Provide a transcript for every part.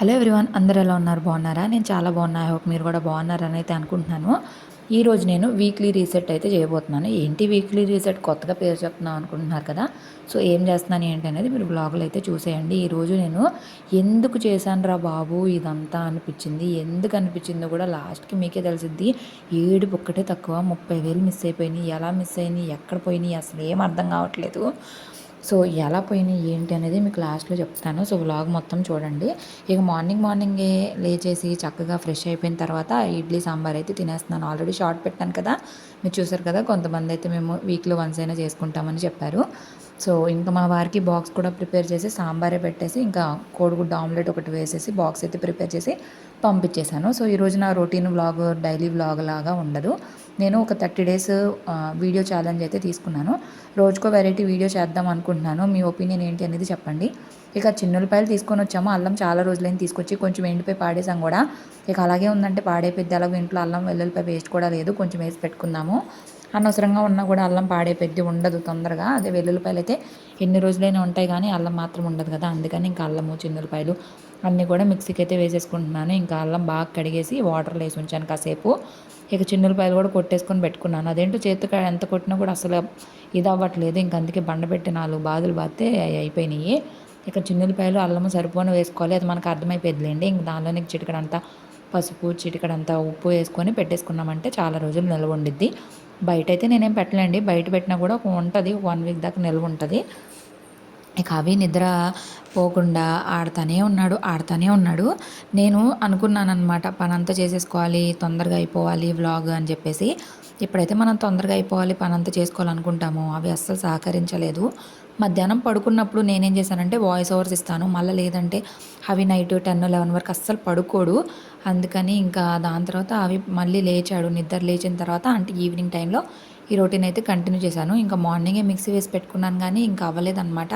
Hello everyone అందరు ఎలా ఉన్నారు? బాగున్నారా? నేను చాలా బాగున్నా. ఐ హోప్ మీరు కూడా బాగున్నారని అయితే అనుకుంటున్నాను. ఈరోజు నేను వీక్లీ రీసెట్ అయితే చేయబోతున్నాను. ఏంటి వీక్లీ రీసెట్? కొత్తగా పేరు చెప్తున్నాం అనుకుంటున్నారు కదా. సో ఏం చేస్తున్నాను ఏంటి అనేది మీరు బ్లాగులు అయితే చూసేయండి. ఈరోజు నేను ఎందుకు చేశాను రా బాబు ఇదంతా అనిపించింది? ఎందుకు అనిపించిందో కూడా లాస్ట్కి మీకే తెలిసిద్ది. ఏడు ఒక్కటే తక్కువ. ముప్పై వేలు మిస్ అయిపోయినాయి. ఎలా మిస్ అయినాయి? ఎక్కడ పోయినాయి? అసలు ఏం అర్థం కావట్లేదు. సో ఎలా పోయినాయి ఏంటి అనేది మీకు లాస్ట్లో చెప్తాను. సో వ్లాగ్ మొత్తం చూడండి. ఇక మార్నింగ్ మార్నింగే లేచేసి చక్కగా ఫ్రెష్ అయిపోయిన తర్వాత ఇడ్లీ సాంబార్ అయితే తినేస్తున్నాను. ఆల్రెడీ షార్ట్ పెట్టాను కదా. మీరు చూసారు కదా కొంతమంది అయితే మేము వీక్లో వన్స్ అయినా చేసుకుంటామని చెప్పారు. సో ఇంకా మా వారికి బాక్స్ కూడా ప్రిపేర్ చేసి సాంబారే పెట్టేసి ఇంకా కోడిగుడ్డు ఆమ్లెట్ ఒకటి వేసేసి బాక్స్ అయితే ప్రిపేర్ చేసి పంపించేశాను. సో ఈరోజు నా రొటీన్ వ్లాగ్ డైలీ వ్లాగ్ లాగా ఉండదు. నేను ఒక థర్టీ డేస్ వీడియో ఛాలెంజ్ అయితే తీసుకున్నాను. రోజుకో వెరైటీ వీడియో చేద్దాం అనుకుంటున్నాను. మీ ఒపీనియన్ ఏంటి అనేది చెప్పండి. ఇక చిన్నులపాయలు తీసుకొని వచ్చాము. అల్లం చాలా రోజులైన తీసుకొచ్చి కొంచెం ఎండిపోయి పాడేసాం కూడా. ఇక అలాగే ఉందంటే పాడైపోద్ది. అలాగే ఇంట్లో అల్లం వెల్లుల్లిపాయ వేస్ట్ కూడా లేదు. కొంచెం వేసి పెట్టుకుందాము. అనవసరంగా ఉన్నా కూడా అల్లం పాడైపోద్ది ఉండదు తొందరగా. అదే వెల్లుల్లిపాయలు అయితే ఎన్ని రోజులైనా ఉంటాయి కానీ అల్లం మాత్రం ఉండదు కదా. అందుకని ఇంకా అల్లము చిన్నులపాయలు అన్నీ కూడా మిక్సీకి అయితే వేసేసుకుంటున్నాను. ఇంకా అల్లం బాగా కడిగేసి వాటర్లో వేసి ఉంచాను కాసేపు. ఇక చిన్నులపాయలు కూడా కొట్టేసుకొని పెట్టుకున్నాను. అదేంటో చేతికి ఎంత కొట్టినా కూడా అసలు ఇది అవ్వట్లేదు. ఇంక అందుకే బండబెట్టి నాలుగు బాధలు బాతే అయిపోయినాయి. ఇక చిన్నులపాయలు అల్లము సరిపోని వేసుకోవాలి. అది మనకు అర్థమైపోయిందిలేండి ఇంక దానిలోనే చిటికడంతా పసుపు చిటికడంతా ఉప్పు వేసుకొని పెట్టేసుకున్నామంటే చాలా రోజులు నిల్వ ఉండిద్ది. బయట అయితే నేనేం పెట్టలేండి. బయట పెట్టినా కూడా ఉంటుంది. వన్ వీక్ దాకా నిల్వ ఉంటుంది. ఇక అవి నిద్ర పోకుండా ఆడుతూనే ఉన్నాడు ఆడుతూనే ఉన్నాడు. నేను అనుకున్నాను అనమాట చేసేసుకోవాలి తొందరగా అయిపోవాలి వ్లాగ్ అని చెప్పేసి. ఇప్పుడైతే మనం తొందరగా అయిపోవాలి పనంతా అంతా చేసుకోవాలనుకుంటాము అవి అస్సలు సహకరించలేదు. మధ్యాహ్నం పడుకున్నప్పుడు నేనేం చేశానంటే వాయిస్ ఓవర్స్ ఇస్తాను. మళ్ళీ లేదంటే అవి నైట్ టెన్ లెవెన్ వరకు అస్సలు పడుకోడు. అందుకని ఇంకా దాని తర్వాత అవి మళ్ళీ లేచాడు. నిద్ర లేచిన తర్వాత అంటే ఈవినింగ్ టైంలో ఈ రొటీన్ అయితే కంటిన్యూ చేశాను. ఇంకా మార్నింగే మిక్సీ వేసి పెట్టుకున్నాను కానీ ఇంకా అవ్వలేదన్నమాట.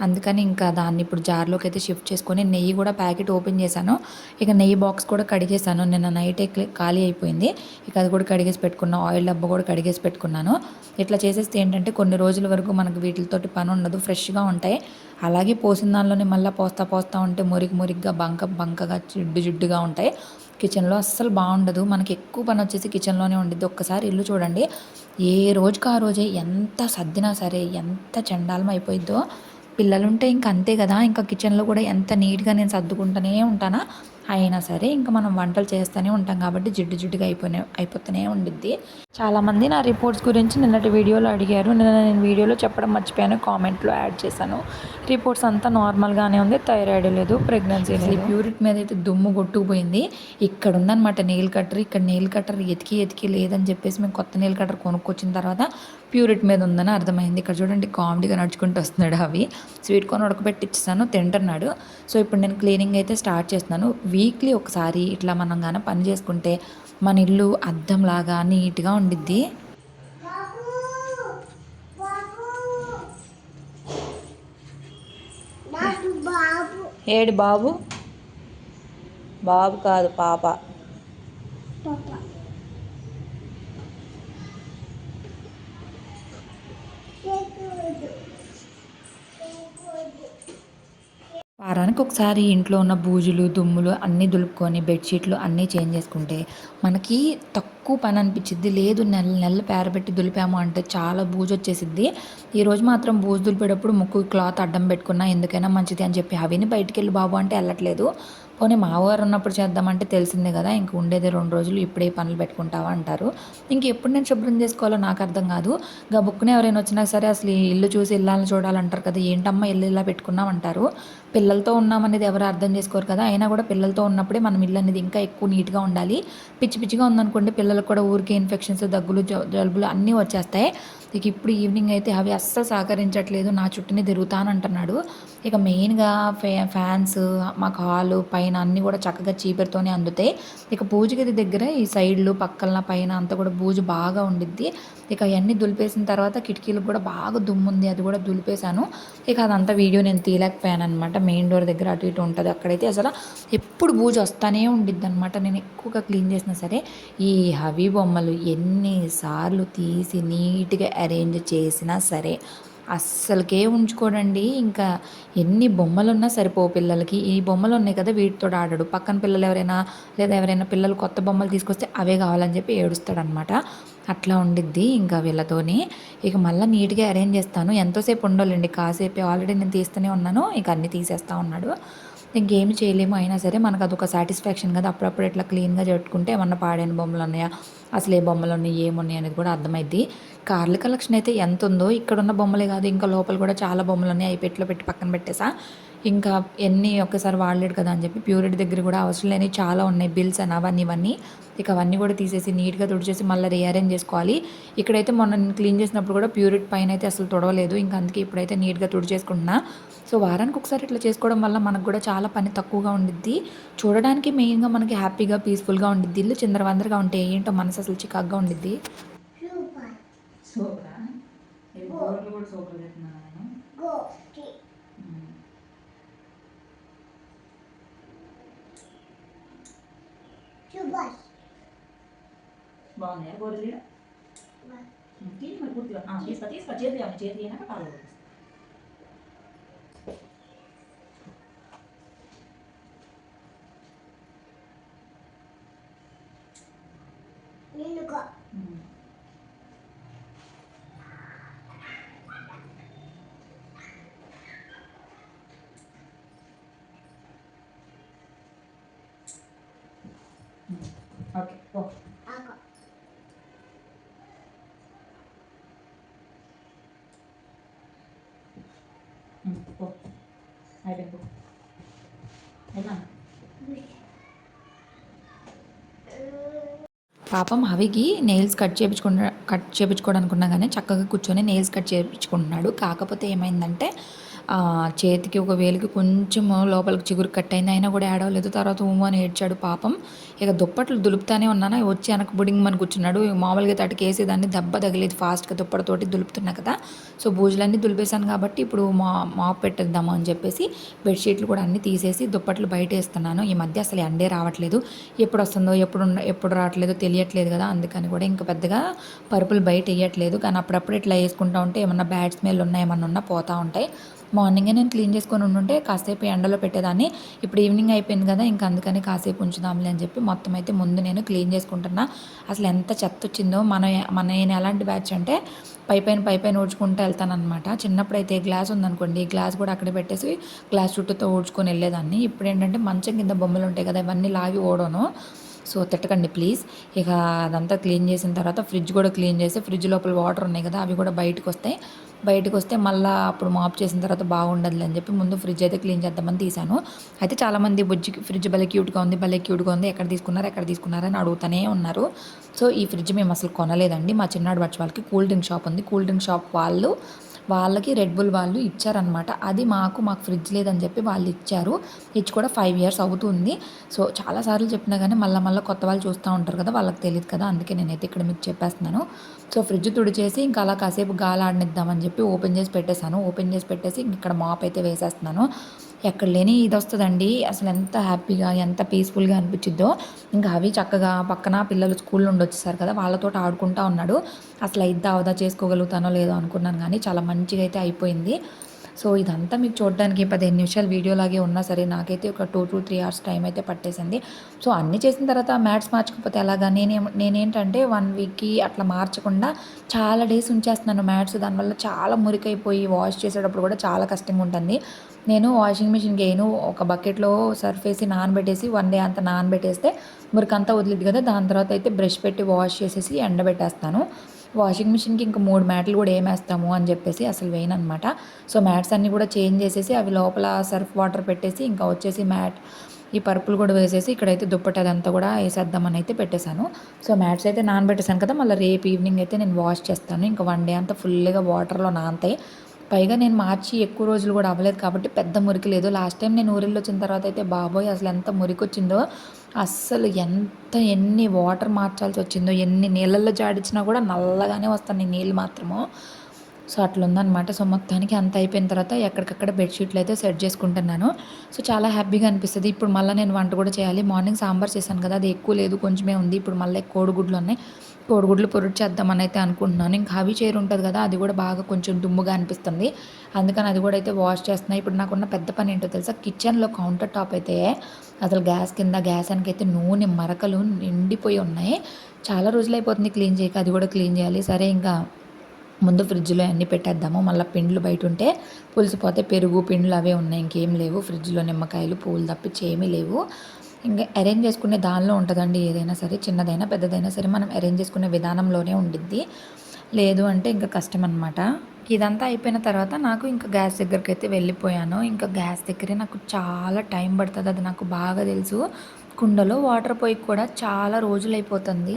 అందుకని ఇంకా దాన్ని ఇప్పుడు జార్లోకి అయితే షిఫ్ట్ చేసుకొని నెయ్యి కూడా ప్యాకెట్ ఓపెన్ చేశాను. ఇక నెయ్యి బాక్స్ కూడా కడిగేశాను. నిన్న నైటే ఖాళీ అయిపోయింది. ఇక అది కూడా కడిగేసి పెట్టుకున్నాను ఆయిల్ డబ్బా కూడా కడిగేసి పెట్టుకున్నాను. ఇట్లా చేసేస్తే ఏంటంటే కొన్ని రోజుల వరకు మనకు వీటితోటి పని ఉండదు. ఫ్రెష్గా ఉంటాయి. అలాగే పోసిన దానిలోనే మళ్ళీ పోస్తా పోస్తా ఉంటే మురికి మురిగ్గా బంక బంకగా జిడ్డు జిడ్డుగా ఉంటాయి. కిచెన్లో అస్సలు బాగుండదు. మనకి ఎక్కువ పని వచ్చేసి కిచెన్లోనే ఉండిద్ది. ఒక్కసారి ఇల్లు చూడండి. ఏ రోజుకి ఆ రోజే ఎంత సర్దినా సరే ఎంత చండాలం అయిపోయిద్దో. పిల్లలుంటే ఇంక అంతే కదా ఇంకా కిచెన్లో కూడా ఎంత నీట్గా నేను సర్దుకుంటూనే ఉంటానా? అయినా సరే ఇంకా మనం వంటలు చేస్తూనే ఉంటాం కాబట్టి జిడ్డు జిడ్డుగా అయిపోయిన అయిపోతూనే ఉండిద్ది. చాలామంది నా రిపోర్ట్స్ గురించి నిన్నటి వీడియోలో అడిగారు. నిన్న నేను వీడియోలో చెప్పడం మర్చిపోయాను. కామెంట్లో యాడ్ చేశాను. రిపోర్ట్స్ అంతా నార్మల్గానే ఉంది. థైరాయిడ్ లేదు ప్రెగ్నెన్సీ లేదు. ప్యూరిట్ మీద అయితే దుమ్ము కొట్టుకుపోయింది. ఇక్కడ ఉందన్నమాట నెయిల్ కట్టర్. ఇక్కడ నెయిల్ కట్టర్ ఎతికి ఎతికి లేదని చెప్పేసి మేము కొత్త నెయిల్ కట్టర్ కొనుక్కొచ్చిన తర్వాత ప్యూరిట్ మీద ఉందని అర్థమైంది. ఇక్కడ చూడండి కామెడీగా నడుచుకుంటూ వస్తున్నాడు అవి. స్వీట్ కార్న్ ఉడకబెట్టిస్తాను తింటున్నాడు. సో ఇప్పుడు నేను క్లీనింగ్ అయితే స్టార్ట్ చేస్తున్నాను. వీక్లీ ఒకసారి ఇట్లా మనం కానీ పని చేసుకుంటే మన ఇల్లు అద్దంలాగా నీట్గా ఉండిద్ది. ఏడు బాబు? బాబు కాదు పాప. వారానికి ఒకసారి ఇంట్లో ఉన్న బూజులు దుమ్ములు అన్నీ దులుపుకొని బెడ్షీట్లు అన్నీ చేంజ్ చేసుకుంటే మనకి తక్కువ పని అనిపించింది లేదు నెల నెలలు పేరబెట్టి దులిపాము అంటే చాలా బూజు వచ్చేసిద్ది. ఈరోజు మాత్రం బూజు దులిపేటప్పుడు ముక్కు క్లాత్ అడ్డం పెట్టుకున్నా ఎందుకైనా మంచిది అని చెప్పి అవిని బయటికి వెళ్ళి బాబు అంటే వెళ్ళట్లేదు. పోనీ మావారు ఉన్నప్పుడు చేద్దామంటే తెలిసిందే కదా ఇంక ఉండేది రెండు రోజులు ఇప్పుడే పనులు పెట్టుకుంటావా అంటారు. ఇంక ఎప్పుడు నేను శుభ్రం చేసుకోవాలో నాకు అర్థం కాదు. గబుక్కునే ఎవరైనా వచ్చినా సరే అసలు ఈ ఇల్లు చూసి ఇల్లాలను చూడాలంటారు కదా ఏంటమ్మా ఇల్లు ఇలా పెట్టుకున్నాం అంటారు. పిల్లలతో ఉన్నామనేది ఎవరు అర్థం చేసుకోరు కదా అయినా కూడా పిల్లలతో ఉన్నప్పుడే మనం ఇల్లు అనేది ఇంకా ఎక్కువ నీట్గా ఉండాలి. పిచ్చి పిచ్చిగా ఉందనుకోండి పిల్లలకు కూడా ఊరికే ఇన్ఫెక్షన్స్ దగ్గులు జలుబులు అన్నీ వచ్చేస్తాయి. ఇక ఇప్పుడు ఈవినింగ్ అయితే అవి అస్సలు సహకరించట్లేదు నా చుట్టూనే తిరుగుతానంటున్నాడు. ఇక మెయిన్గా ఫ్యా ఫ్యాన్స్ మాకు హాలు పైన అన్నీ కూడా చక్కగా చీపురుతోనే అందుతాయి ఇక పూజ గది దగ్గర ఈ సైడ్లు పక్కన పైన అంతా కూడా బూజు బాగా ఉండిద్ది. ఇక అవన్నీ దులిపేసిన తర్వాత కిటికీలు కూడా బాగా దుమ్ముంది అది కూడా దులిపేశాను. ఇక అదంతా వీడియో నేను తీయలేకపోయాను అనమాట మెయిన్ డోర్ దగ్గర అటు ఇటు ఉంటుంది. అక్కడైతే అసలు ఎప్పుడు బూజు వస్తానే ఉండిద్ది అనమాట నేను ఎక్కువగా క్లీన్ చేసినా సరే ఈ హవీ బొమ్మలు ఎన్నిసార్లు తీసి నీట్గా అరేంజ్ చేసినా సరే అస్సలకే ఉంచుకోడండి. ఇంకా ఎన్ని బొమ్మలు ఉన్నా సరిపో పిల్లలకి. ఈ బొమ్మలు ఉన్నాయి కదా వీటితో ఆడాడు. పక్కన పిల్లలు ఎవరైనా లేదా ఎవరైనా పిల్లలు కొత్త బొమ్మలు తీసుకొస్తే అవే కావాలని చెప్పి ఏడుస్తాడనమాట అట్లా ఉండిద్ది ఇంకా వీళ్ళతోని. ఇక మళ్ళీ నీట్గా అరేంజ్ చేస్తాను. ఎంతోసేపు ఉండాలండి. కాసేపు. ఆల్రెడీ నేను తీస్తూనే ఉన్నాను. ఇక అన్నీ తీసేస్తా ఉన్నాడు. ఇంకేమి చేయలేము అయినా సరే మనకు అదొక సాటిస్ఫాక్షన్ కదా. అప్పుడప్పుడు ఇట్లా క్లీన్గా పెట్టుకుంటే ఏమన్నా పాడైన బొమ్మలు ఉన్నాయా? అసలు ఏ బొమ్మలు ఉన్నాయి? ఏమున్నాయి అనేది కూడా అర్థమైద్ది. కార్ల కలెక్షన్ అయితే ఎంత ఉందో ఇక్కడ ఉన్న బొమ్మలే కాదు ఇంకా లోపల కూడా చాలా బొమ్మలు ఉన్నాయి. అవి పెట్లో పెట్టి పక్కన పెట్టేసా. ఇంకా ఎన్ని ఒక్కసారి వాడలేడు కదా అని చెప్పి ప్యూరిటీ దగ్గర కూడా అవసరం లేని చాలా ఉన్నాయి బిల్స్ అని అవన్నీ ఇవన్నీ. ఇక అవన్నీ కూడా తీసేసి నీట్గా తుడిచేసి మళ్ళీ రీఅరేంజ్ చేసుకోవాలి. ఇక్కడైతే మొన్న నేను క్లీన్ చేసినప్పుడు కూడా ప్యూరిటీ పైన అయితే అసలు తొడవలేదు. ఇంకా అందుకే ఇప్పుడైతే నీట్గా తుడిచేసుకుంటున్నా. సో వారానికి ఒకసారి ఇట్లా చేసుకోవడం వల్ల మనకు కూడా చాలా పని తక్కువగా ఉండిద్ది. చూడడానికి మెయిన్గా మనకి హ్యాపీగా పీస్ఫుల్గా ఉండిద్ది. ఇల్లు చిందరవందరగా ఉంటే ఏంటో మనసు అసలు చికాగ్గా ఉండిద్ది. కూడా సూపర్ చేస్తున్నాను బాగున్నాయా ఆ, తీసుకో తీసుకో ఏమన్నా చేతులు అయినాక కాలు పో. అయినా? పాపం హవికి నెయిల్స్ కట్ చేయించుకున్న కట్ చేయించుకోవడానికి ఉన్నా కానీ చక్కగా కూర్చొని నెయిల్స్ కట్ చేయించుకుంటున్నాడు కాకపోతే ఏమైందంటే చేతికి ఒక వేలికి కొంచెం లోపలికి చిగురు కట్ అయింది అయినా కూడా ఏడవలేదు తర్వాత ఉమ్మ అని ఏడ్చాడు పాపం. ఇక దుప్పట్లు దులుపుతానే ఉన్నాను? వచ్చి వెనక బుడింగ్ మన కూర్చున్నాడు. మామూలుగా తటికి వేసేదాన్ని. దెబ్బ తగిలేదు. ఫాస్ట్గా దుప్పటితోటి దులుపుతున్నా కదా. సో బూజులన్నీ దులిపేశాను కాబట్టి ఇప్పుడు మా మాప్ పెట్టేద్దాము అని చెప్పేసి బెడ్షీట్లు కూడా అన్నీ తీసేసి దుప్పట్లు బయట వేస్తున్నాను. ఈ మధ్య అసలు ఎండే రావట్లేదు. ఎప్పుడు వస్తుందో ఎప్పుడు ఎప్పుడు రావట్లేదో తెలియట్లేదు కదా. అందుకని కూడా ఇంకా పెద్దగా పరుపులు బయట వేయట్లేదు. కానీ అప్పుడప్పుడు ఇట్లా వేసుకుంటా ఉంటే ఏమన్నా బ్యాడ్ స్మెల్ ఉన్నా ఏమన్నా ఉన్నా పోతూ ఉంటాయి. మార్నింగే నేను క్లీన్ చేసుకొని ఉండుంటే కాసేపు ఎండలో పెట్టేదాన్ని. ఇప్పుడు ఈవినింగ్ అయిపోయింది కదా ఇంకా అందుకని కాసేపు ఉంచుదాంలే అని చెప్పి మొత్తం అయితే ముందు నేను క్లీన్ చేసుకుంటున్నా. అసలు ఎంత చెత్త వచ్చిందో మన మన నేను ఎలాంటి బ్యాచ్ అంటే పై పైన పై పైన ఊడ్చుకుంటూ వెళ్తానమాట చిన్నప్పుడు అయితే గ్లాస్ ఉందనుకోండి గ్లాస్ కూడా అక్కడే పెట్టేసి గ్లాస్ చుట్టూతో ఊడ్చుకొని వెళ్ళేదాన్ని. ఇప్పుడు ఏంటంటే మంచం కింద బొమ్మలు ఉంటాయి కదా ఇవన్నీ లాగి ఓడను. సో తిట్టకండి ప్లీజ్. ఇక అదంతా క్లీన్ చేసిన తర్వాత ఫ్రిడ్జ్ కూడా క్లీన్ చేసి ఫ్రిడ్జ్ లోపల వాటర్ ఉన్నాయి కదా అవి కూడా బయటకు వస్తాయి బయటకు వస్తే మళ్ళీ అప్పుడు మాప్ చేసిన తర్వాత బాగుండదు అని చెప్పి ముందు ఫ్రిడ్జ్ అయితే క్లీన్ చేద్దామని తీశాను. అయితే చాలామంది బుజ్జి ఫ్రిడ్జ్ భలే క్యూట్గా ఉంది భలే క్యూట్గా ఉంది ఎక్కడ తీసుకున్నారు ఎక్కడ తీసుకున్నారని అడుగుతూనే ఉన్నారు. సో ఈ ఫ్రిడ్జ్ మేము అసలు కొనలేదండి. మా చిన్నాడు వచ్చి వాళ్ళకి కూల్ డ్రింక్ షాప్ ఉంది. కూల్ డ్రింక్ షాప్ వాళ్ళు వాళ్ళకి రెడ్ బుల్ వాళ్ళు ఇచ్చారనమాట అది మాకు మాకు ఫ్రిడ్జ్ లేదని చెప్పి వాళ్ళు ఇచ్చారు. ఇచ్చి కూడా ఫైవ్ ఇయర్స్ అవుతుంది. సో చాలాసార్లు చెప్పినా కానీ మళ్ళీ మళ్ళీ కొత్త వాళ్ళు చూస్తూ ఉంటారు కదా వాళ్ళకి తెలియదు కదా అందుకే నేనైతే ఇక్కడ మీకు చెప్పేస్తున్నాను. సో ఫ్రిడ్జ్ తుడిచేసి ఇంకా అలా కాసేపు గాలాడనిద్దామని చెప్పి ఓపెన్ చేసి పెట్టేశాను. ఓపెన్ చేసి పెట్టేసి ఇక్కడ మాప్ అయితే వేసేస్తున్నాను. ఎక్కడ లేని ఇది వస్తుందండి అసలు ఎంత హ్యాపీగా ఎంత పీస్ఫుల్గా అనిపించిద్దో ఇంకా అవి చక్కగా పక్కన పిల్లలు స్కూల్ నుండి వచ్చేసారు కదా వాళ్ళతో ఆడుకుంటా ఉన్నాడు. అసలు అయిద్దా అవదా చేసుకోగలుగుతానో లేదో అనుకున్నాను కానీ చాలా మంచిగా అయితే అయిపోయింది. సో ఇదంతా మీకు చూడడానికి పదిహేను నిమిషాలు వీడియోలాగే ఉన్నా సరే నాకైతే ఒక two to three hours time అయితే పట్టేసింది. సో అన్నీ చేసిన తర్వాత మ్యాట్స్ మార్చకపోతే ఎలాగా? నేనే నేనేంటంటే వన్ వీక్కి అట్లా మార్చకుండా చాలా డేస్ ఉంచేస్తున్నాను మ్యాట్స్ దానివల్ల చాలా మురికైపోయి వాష్ చేసేటప్పుడు కూడా చాలా కష్టంగా ఉంటుంది నేను వాషింగ్ మిషన్కి గేను ఒక బకెట్లో సర్ఫ్ వేసి నానబెట్టేసి వన్ డే అంతా నానబెట్టేస్తే మురికంతా వదిలేదు కదా. దాని తర్వాత అయితే బ్రష్ పెట్టి వాష్ చేసేసి ఎండబెట్టేస్తాను. వాషింగ్ మిషన్కి ఇంకా మూడు మ్యాట్లు కూడా ఏమేస్తాము అని చెప్పేసి అసలు వేయను అనమాట సో మ్యాట్స్ అన్నీ కూడా చేంజ్ చేసేసి అవి లోపల సర్ఫ్ వాటర్ పెట్టేసి ఇంకా వచ్చేసి మ్యాట్ ఈ పర్పుల్ కూడా వేసేసి ఇక్కడైతే దుప్పటి అదంతా కూడా వేసేద్దామని అయితే పెట్టేశాను. సో మ్యాట్స్ అయితే నానబెట్టేశాను కదా. మళ్ళీ రేపు ఈవినింగ్ అయితే నేను వాష్ చేస్తాను. ఇంకా వన్ డే అంతా ఫుల్గా వాటర్లో నానతాయి. పైగా నేను మార్చి ఎక్కువ రోజులు కూడా అవ్వలేదు కాబట్టి పెద్ద మురికి లేదు. లాస్ట్ టైం నేను ఊరిలో వచ్చిన తర్వాత అయితే బాబోయ్ అసలు ఎంత మురికి వచ్చిందో అస్సలు ఎంత ఎన్ని వాటర్ మార్చాల్సి వచ్చిందో ఎన్ని నీళ్ళల్లో జాడించినా కూడా నల్లగానే వస్తాను నీళ్ళు మాత్రము. సో అట్లా ఉందన్నమాట సో మొత్తానికి అంత అయిపోయిన తర్వాత ఎక్కడికక్కడ బెడ్షీట్లు అయితే సెట్ చేసుకుంటున్నాను. సో చాలా హ్యాపీగా అనిపిస్తుంది. ఇప్పుడు మళ్ళీ నేను వంట కూడా చేయాలి. మార్నింగ్ సాంబార్ చేశాను కదా అది ఎక్కువ లేదు కొంచెమే ఉంది. ఇప్పుడు మళ్ళీ కోడిగుడ్లు ఉన్నాయి. కోడిగుడ్లు పొరుడు చేద్దామని అయితే అనుకుంటున్నాను. ఇంకా హవి చైర్ ఉంటుంది కదా అది కూడా బాగా కొంచెం దుమ్ముగా అనిపిస్తుంది. అందుకని అది కూడా అయితే వాష్ చేస్తున్నాయి ఇప్పుడు నాకున్న పెద్ద పని ఏంటో తెలుసా? కిచెన్లో కౌంటర్ టాప్ అయితే అసలు గ్యాస్ కింద గ్యాస్ అయితే నూనె మరకలు నిండిపోయి ఉన్నాయి. చాలా రోజులు అయిపోతుంది క్లీన్ చేయక అది కూడా క్లీన్ చేయాలి. సరే ఇంకా ముందు ఫ్రిడ్జ్లో అన్నీ పెట్టేద్దాము. మళ్ళీ పిండ్లు బయట ఉంటే పులిసిపోతే పెరుగు పిండ్లు అవే ఉన్నాయి. ఇంకేం లేవు. ఫ్రిడ్జ్లో నిమ్మకాయలు పూలు తప్పించి ఏమీ లేవు. ఇంకా అరేంజ్ చేసుకునే దానిలో ఉంటుందండి. ఏదైనా సరే చిన్నదైనా పెద్దదైనా సరే మనం అరేంజ్ చేసుకునే విధానంలోనే ఉండిద్ది. లేదు అంటే ఇంకా కష్టం అనమాట ఇదంతా అయిపోయిన తర్వాత నాకు ఇంకా గ్యాస్ దగ్గరికి అయితే వెళ్ళిపోయాను. ఇంకా గ్యాస్ దగ్గరే నాకు చాలా టైం పడుతుంది. అది నాకు బాగా తెలుసు. కుండలో వాటర్ పోయి కూడా చాలా రోజులు అయిపోతుంది.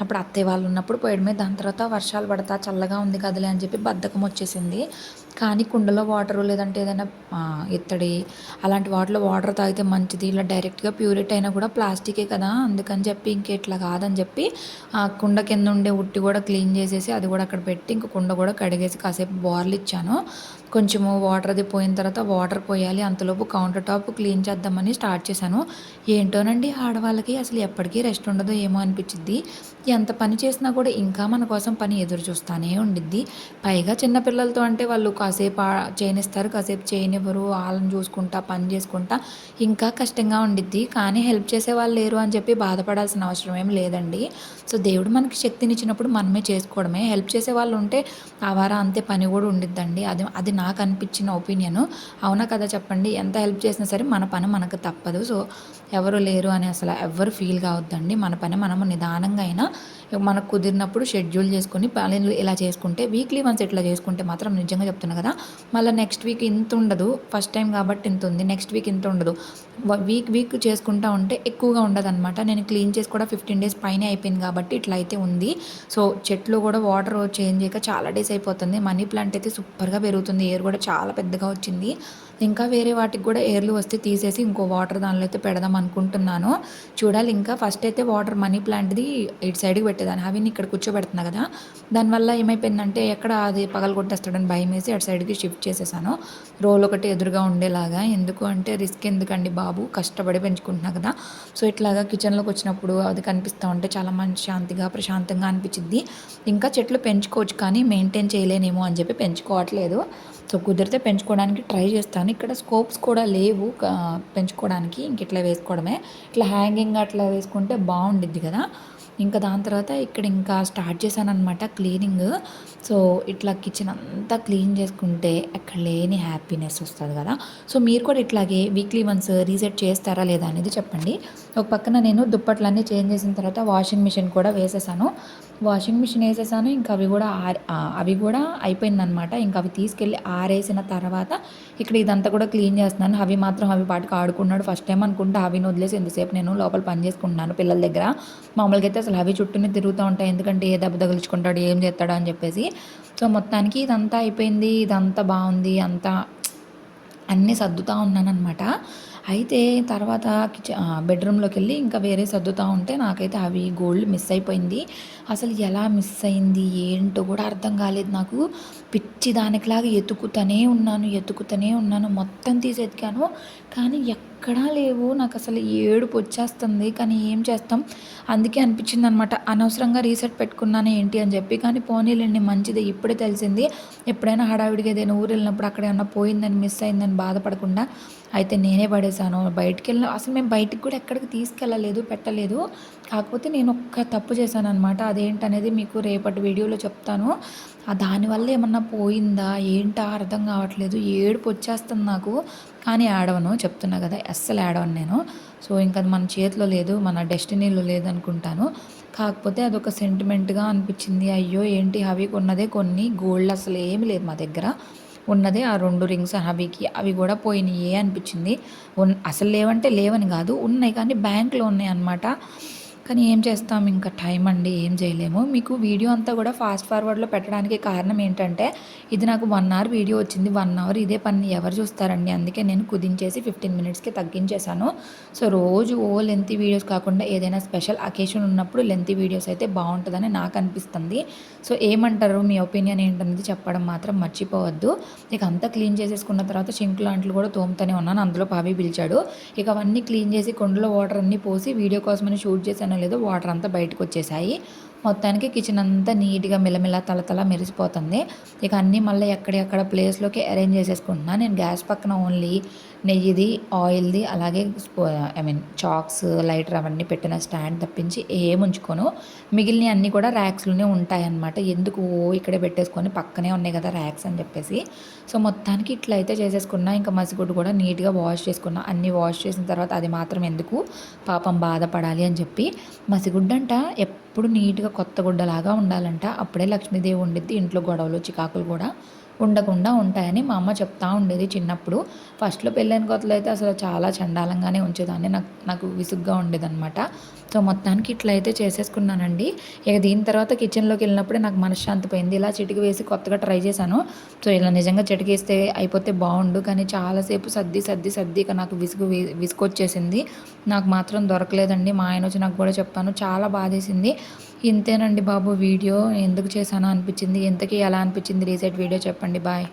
అప్పుడు అత్తయ్య వాళ్ళు ఉన్నప్పుడు పోయడమే. దాని తర్వాత వర్షాలు పడతా చల్లగా ఉంది కదలే అని చెప్పి బద్ధకం వచ్చేసింది. కానీ కుండలో వాటర్ లేదంటే ఏదైనా ఇత్తడి అలాంటి వాటిలో వాటర్ తాగితే మంచిది. ఇలా డైరెక్ట్గా ప్యూరిట్ అయినా కూడా ప్లాస్టికే కదా. అందుకని చెప్పి ఇంకెట్లా కాదని చెప్పి ఆ కుండ కింద ఉండే ఉట్టి కూడా క్లీన్ చేసేసి అది కూడా అక్కడ పెట్టి ఇంక కుండ కూడా కడిగేసి కాసేపు బోర్లు ఇచ్చాను. కొంచెము వాటర్ అది పోయిన తర్వాత వాటర్ పోయాలి. అంతలోపు కౌంటర్ టాప్ క్లీన్ చేద్దామని స్టార్ట్ చేశాను. ఏంటోనండి ఆడవాళ్ళకి అసలు ఎప్పటికీ రెస్ట్ ఉండదో ఏమో అనిపించింది ఎంత పని చేసినా కూడా ఇంకా మన కోసం పని ఎదురు చూస్తానే ఉండిద్ది. పైగా చిన్నపిల్లలతో అంటే వాళ్ళు కాసేపు చేయనిస్తారు కాసేపు చేయనివ్వరు వాళ్ళని చూసుకుంటా పని చేసుకుంటా. ఇంకా కష్టంగా ఉండిద్ది కానీ హెల్ప్ చేసే వాళ్ళు లేరు అని చెప్పి బాధపడాల్సిన అవసరం ఏం లేదండి. సో దేవుడు మనకి శక్తినిచ్చినప్పుడు మనమే చేసుకోవడమే. హెల్ప్ చేసే వాళ్ళు ఉంటే ఆ వారం అంతే పని కూడా ఉండిద్దండి. అది అది నాకు అనిపించిన ఒపీనియన్. అవునా కదా చెప్పండి ఎంత హెల్ప్ చేసినా సరే మన పని మనకు తప్పదు. సో ఎవరు లేరు అని అసలు ఎవరు ఫీల్ కావద్దండి. మన పని మనము నిదానంగా అయినా మనకు కుదిరినప్పుడు షెడ్యూల్ చేసుకొని పనులు ఇలా చేసుకుంటే వీక్లీ వన్స్ ఇట్లా చేసుకుంటే మాత్రం నిజంగా చెప్తున్నాను చెప్తున్నా కదా. మళ్ళీ నెక్స్ట్ వీక్ ఇంత ఉండదు. ఫస్ట్ టైం కాబట్టి ఇంత ఉంది. నెక్స్ట్ వీక్ ఇంత ఉండదు. వీక్ వీక్ చేసుకుంటా ఉంటే ఎక్కువగా ఉండదు అనమాట నేను క్లీన్ చేసి కూడా ఫిఫ్టీన్ డేస్ పైన అయిపోయింది కాబట్టి ఇట్లా అయితే ఉంది. సో చెట్లు కూడా వాటర్ చేంజ్ చేయక చాలా డేస్ అయిపోతుంది. మనీ ప్లాంట్ అయితే సూపర్గా పెరుగుతుంది. ఎయిర్ కూడా చాలా పెద్దగా వచ్చింది. ఇంకా వేరే వాటికి కూడా ఎయిర్లు వస్తే తీసేసి ఇంకో వాటర్ దానిలో అయితే పెడదాం అనుకుంటున్నాను. చూడాలి ఇంకా. ఫస్ట్ అయితే వాటర్ మనీ ప్లాంట్ది ఇటు సైడ్కి పెట్టేదాన్ని. అవి ఇక్కడ కూర్చోబెడుతున్నా కదా. దానివల్ల ఏమైపోయిందంటే ఎక్కడ అది పగలు కొట్టేస్తాడని భయం వేసి అటు సైడ్కి షిఫ్ట్ చేసేసాను. రోల్ ఒకటి ఎదురుగా ఉండేలాగా. ఎందుకు అంటే రిస్క్ ఎందుకండి బాబు? కష్టపడి పెంచుకుంటున్నా కదా. సో ఇట్లాగా కిచెన్లోకి వచ్చినప్పుడు అది కనిపిస్తూ ఉంటే చాలా మంచి శాంతిగా ప్రశాంతంగా అనిపించింది ఇంకా చెట్లు పెంచుకోవచ్చు కానీ మెయింటైన్ చేయలేనేమో అని చెప్పి పెంచుకోవట్లేదు. సో కుదిరితే పెంచుకోవడానికి ట్రై చేస్తాను. ఇక్కడ స్కోప్స్ కూడా లేవు పెంచుకోవడానికి. ఇంక ఇట్లా వేసుకోవడమే. ఇట్లా హ్యాంగింగ్ అట్లా వేసుకుంటే బాగుండిద్ది కదా. ఇంకా దాని తర్వాత ఇక్కడ ఇంకా స్టార్ట్ చేశాను అనమాట క్లీనింగ్. సో ఇట్లా కిచెన్ అంతా క్లీన్ చేసుకుంటే ఎక్కడ లేని హ్యాపీనెస్ వస్తుంది కదా. సో మీరు కూడా ఇట్లాగే వీక్లీ వన్స్ రీసెట్ చేస్తారా లేదా అనేది చెప్పండి. ఒక పక్కన నేను దుప్పట్లన్నీ చేంజ్ చేసిన తర్వాత వాషింగ్ మిషన్ కూడా వేసేసాను. వాషింగ్ మిషన్ వేసేసాను. ఇంకా అవి కూడా అవి కూడా అయిపోయిందనమాట ఇంకా అవి తీసుకెళ్ళి ఆరేసిన తర్వాత ఇక్కడ ఇదంతా కూడా క్లీన్ చేస్తున్నాను. అవి మాత్రం అవి పాటికి ఆడుకున్నాడు. ఫస్ట్ టైం అనుకుంటే అవిని వదిలేసి ఎంతసేపు నేను లోపల పని చేసుకుంటున్నాను పిల్లల దగ్గర. మామూలుగా అయితే అసలు అవి చుట్టూనే తిరుగుతూ ఉంటాయి. ఎందుకంటే ఏ దెబ్బ తగిలించుకుంటాడు ఏం చేస్తాడు అని చెప్పేసి. సో మొత్తానికి ఇదంతా అయిపోయింది. ఇదంతా బాగుంది. అంతా అన్నీ సర్దుతూ ఉన్నానమాట అయితే తర్వాత కిచెన్ బెడ్రూమ్లోకి వెళ్ళి ఇంకా వేరే సర్దుతూ ఉంటే నాకైతే అవి గోల్డ్ మిస్ అయిపోయింది. అసలు ఎలా మిస్ అయింది ఏంటో కూడా అర్థం కాలేదు నాకు. పిచ్చి దానికిలాగా ఎతుకుతూనే ఉన్నాను ఎతుకుతూనే ఉన్నాను. మొత్తం తీసి ఎతికాను. కానీ ఎక్కడా లేవు. నాకు అసలు ఏడుపు వచ్చేస్తుంది. కానీ ఏం చేస్తాం? అందుకే అనిపించింది అనమాట అనవసరంగా రీసెట్ పెట్టుకున్నాను ఏంటి అని చెప్పి. కానీ పోనీలేండి మంచిది. ఇప్పుడే తెలిసింది. ఎప్పుడైనా హడావిడిగా ఏదైనా ఊరు వెళ్ళినప్పుడు అక్కడ ఏమన్నా పోయిందని మిస్ అయిందని బాధపడకుండా అయితే నేనే పడేసాను బయటికి వెళ్ళిన అసలు మేము బయటికి కూడా ఎక్కడికి తీసుకెళ్ళలేదు పెట్టలేదు. కాకపోతే నేను ఒక్క తప్పు చేశాను అనమాట అదేంటనేది మీకు రేపటి వీడియోలో చెప్తాను. దానివల్ల ఏమన్నా పోయిందా? ఏంటా? అర్థం కావట్లేదు. ఏడుపు వచ్చేస్తుంది నాకు. కానీ ఆడవను చెప్తున్నా కదా అస్సలు ఆడవను నేను. సో ఇంకా మన చేతిలో లేదు మన డెస్టినీలో లేదనుకుంటాను కాకపోతే అదొక సెంటిమెంట్గా అనిపించింది. అయ్యో ఏంటి హవి కొన్నదే కొన్ని? గోల్డ్ అసలు ఏమి లేదు మా దగ్గర. ఉన్నదే ఆ రెండు రింగ్స్ హబీకి అవి కూడా పోయినాయి అనిపించింది. అసలు లేవంటే లేవని కాదు. ఉన్నాయి కానీ బ్యాంక్లో ఉన్నాయి అన్నమాట. కానీ ఏం చేస్తాం? ఇంకా టైం అండి ఏం చేయలేము. మీకు వీడియో అంతా కూడా ఫాస్ట్ ఫార్వర్డ్లో పెట్టడానికి కారణం ఏంటంటే ఇది నాకు వన్ అవర్ వీడియో వచ్చింది వన్ అవర్ ఇదే పని ఎవరు చూస్తారండి? అందుకే నేను కుదించేసి ఫిఫ్టీన్ మినిట్స్కి తగ్గించేశాను. సో రోజు ఓ లెంతీ వీడియోస్ కాకుండా ఏదైనా స్పెషల్ అకేషన్ ఉన్నప్పుడు లెంతీ వీడియోస్ అయితే బాగుంటుందని నాకు అనిపిస్తుంది. సో ఏమంటారు? మీ ఒపీనియన్ ఏంటనేది చెప్పడం మాత్రం మర్చిపోవద్దు. ఇక అంతా క్లీన్ చేసేసుకున్న తర్వాత సింక్ లాంటివి కూడా తోముతూనే ఉన్నాను. అందులో పావి పిలిచాడు. ఇక అవన్నీ క్లీన్ చేసి కొండలో వాటర్ అన్నీ పోసి వీడియో కోసమని షూట్ చేశాను. లేదో వాటర్ అంతా బయటకు వచ్చేసాయి. మొత్తానికి కిచెన్ అంతా నీట్గా మిలమిల తలతల మెరిసిపోతుంది. ఇక అన్నీ మళ్ళీ ఎక్కడెక్కడ ప్లేస్లోకి అరేంజ్ చేసేసుకుంటున్నా. నేను గ్యాస్ పక్కన ఓన్లీ నెయ్యిది ఆయిల్ది అలాగే ఐ మీన్ చాక్స్ లైటర్ అవన్నీ పెట్టిన స్టాండ్ తప్పించి ఏం ఉంచుకోను. మిగిలిన అన్నీ కూడా ర్యాక్స్లోనే ఉంటాయి అన్నమాట ఎందుకు ఓ ఇక్కడే పెట్టేసుకొని పక్కనే ఉన్నాయి కదా ర్యాక్స్ అని చెప్పేసి. సో మొత్తానికి ఇట్లా అయితే చేసేసుకున్నా. ఇంకా మసిగుడ్డు కూడా నీట్గా వాష్ చేసుకున్నా. అన్నీ వాష్ చేసిన తర్వాత అది మాత్రం ఎందుకు? పాపం బాధపడాలి అని చెప్పి. మసిగుడ్డంట ఎప్పుడు నీట్గా కొత్త గుడ్డలాగా ఉండాలంట. అప్పుడే లక్ష్మీదేవి ఉండిద్ది ఇంట్లో గొడవలు చికాకులు కూడా. ఉండకుండా ఉంటాయని మా అమ్మ చెప్తా ఉండేది చిన్నప్పుడు. ఫస్ట్లో పెళ్ళైన కొత్తలో అయితే అసలు చాలా చండాలంగానే ఉంచేదాన్ని. నాకు నాకు విసుగ్గా ఉండేదన్నమాట. సో మొత్తానికి ఇట్లా అయితే చేసేసుకున్నానండి. ఇక దీని తర్వాత కిచెన్లోకి వెళ్ళినప్పుడే నాకు మనశ్శాంతి పోయింది. ఇలా చిటికి వేసి కొత్తగా ట్రై చేశాను. సో ఇలా నిజంగా చిటికేస్తే అయిపోతే బాగుండు. కానీ చాలాసేపు సర్ది సర్ది సర్ది ఇక నాకు విసుగు విసుగొచ్చేసింది. నాకు మాత్రం దొరకలేదండి. మా ఆయన వచ్చి నాకు కూడా చెప్పాను. చాలా బాధేసింది. ఇంతేనండి బాబు వీడియో. ఎందుకు చేశానో అనిపించింది ఇంతకీ ఎలా అనిపించింది రీసెట్ వీడియో చెప్పండి బాయ్.